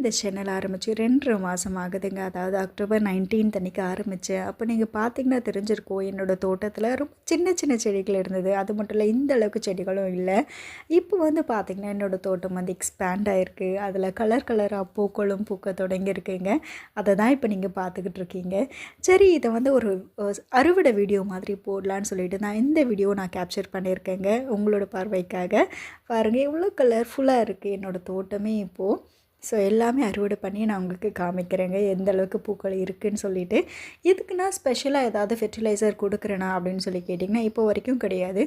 இந்த சேனல் ஆரம்பித்து ரெண்டு மாதம் ஆகுதுங்க. அதாவது அக்டோபர் நைன்டீன் அன்றைக்கி ஆரம்பித்தேன் அப்போ நீங்கள் பார்த்தீங்கன்னா தெரிஞ்சிருக்கோம் என்னோடய தோட்டத்தில் ரொம்ப சின்ன சின்ன செடிகள் இருந்தது. அது மட்டும் இல்லை இந்த அளவுக்கு செடிகளும் இல்லை. இப்போ வந்து பார்த்திங்கன்னா என்னோடய தோட்டம் வந்து எக்ஸ்பேண்ட் ஆகிருக்கு அதில் கலர் கலராக பூக்களும் பூக்க தொடங்கியிருக்குங்க. அதை தான் இப்போ நீங்கள் பார்த்துக்கிட்டு இருக்கீங்க. சரி இதை வந்து ஒரு அறுவடை வீடியோ மாதிரி போடலான்னு சொல்லிட்டு நான் இந்த வீடியோ நான் கேப்சர் பண்ணியிருக்கேங்க. உங்களோட பார்வைக்காக. பாருங்கள் எவ்வளோ கலர்ஃபுல்லாக இருக்குது என்னோடய தோட்டமே இப்போது ஸோ எல்லாமே அறுவடை பண்ணி நான் உங்களுக்கு காமிக்கிறேங்க. எந்த அளவுக்கு பூக்கள் இருக்குதுன்னு சொல்லிட்டு. இதுக்கு நான் ஸ்பெஷலாக ஏதாவது ஃபெர்டிலைசர் கொடுக்குறேனா அப்படின்னு சொல்லி கேட்டிங்கன்னா இப்போ வரைக்கும் கிடையாது.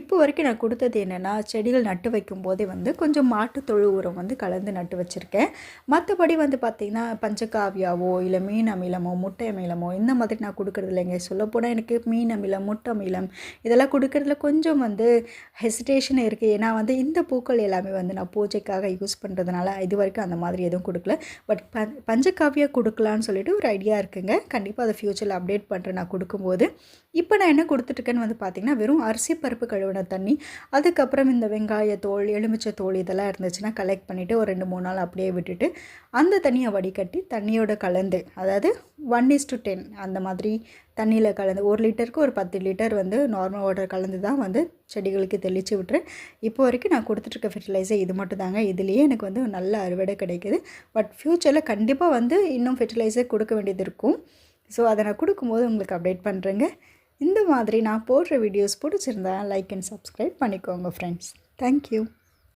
இப்போ வரைக்கும் நான் கொடுத்தது என்னென்னா செடிகள் நட்டு வைக்கும் போதே வந்து கொஞ்சம் மாட்டு தொழு உரம் வந்து கலந்து நட்டு வச்சுருக்கேன். மற்றபடி வந்து பார்த்திங்கன்னா பஞ்சகாவியாவோ இல்லை மீன் அமிலமோ முட்டை அமிலமோ இந்த மாதிரி நான் கொடுக்குறது இல்லைங்க. சொல்லப்போனால் எனக்கு மீன் அமிலம் முட்டை அமிலம் இதெல்லாம் கொடுக்குறதுல கொஞ்சம் வந்து ஹெசிடேஷன் இருக்குது ஏன்னா வந்து இந்த பூக்கள் எல்லாமே வந்து நான் பூஜைக்காக யூஸ் பண்ணுறதுனால இது வரைக்கும் அந்த மாதிரி எதுவும் கொடுக்கல. பட் ப பஞ்சகாவியா கொடுக்கலான்னு சொல்லிட்டு ஒரு ஐடியா இருக்குங்க. கண்டிப்பாக அதை ஃப்யூச்சரில் அப்டேட் பண்ணுறேன் நான் கொடுக்கும்போது. இப்போ நான் என்ன கொடுத்துட்ருக்கேன்னு வந்து பார்த்திங்கன்னா வெறும் அரிசி பருப்பு கழுவின தண்ணி அதுக்கப்புறம் இந்த வெங்காய தோல் எலுமிச்சை தோல் இதெல்லாம் இருந்துச்சுன்னா கலெக்ட் பண்ணிவிட்டு ஒரு ரெண்டு மூணு நாள் அப்படியே விட்டுட்டு அந்த தண்ணியை வடிகட்டி தண்ணியோட கலந்து அதாவது ஒன் இஸ் டு டென் அந்த மாதிரி தண்ணியில் கலந்து ஒரு லிட்டருக்கு ஒரு பத்து லிட்டர் வந்து நார்மல் வாட்டர் கலந்து தான் வந்து செடிகளுக்கு தெளித்து விட்டுறேன். இப்போ வரைக்கும் நான் கொடுத்துட்ருக்க ஃபெர்டிலைசர் இது மட்டும் தாங்க. இதுலேயே எனக்கு வந்து நல்ல அறுவடை கிடைக்குது. பட் ஃப்யூச்சரில் கண்டிப்பாக வந்து இன்னும் ஃபெர்டிலைசர் கொடுக்க வேண்டியது இருக்கும். ஸோ அதை நான் கொடுக்கும்போது உங்களுக்கு அப்டேட் பண்ணுறேங்க இந்த மாதிரி நான் போடுற வீடியோஸ் பிடிச்சிருந்தா லைக் அண்ட் சப்ஸ்கிரைப் பண்ணிக்கோங்க ஃப்ரெண்ட்ஸ் தேங்க்யூ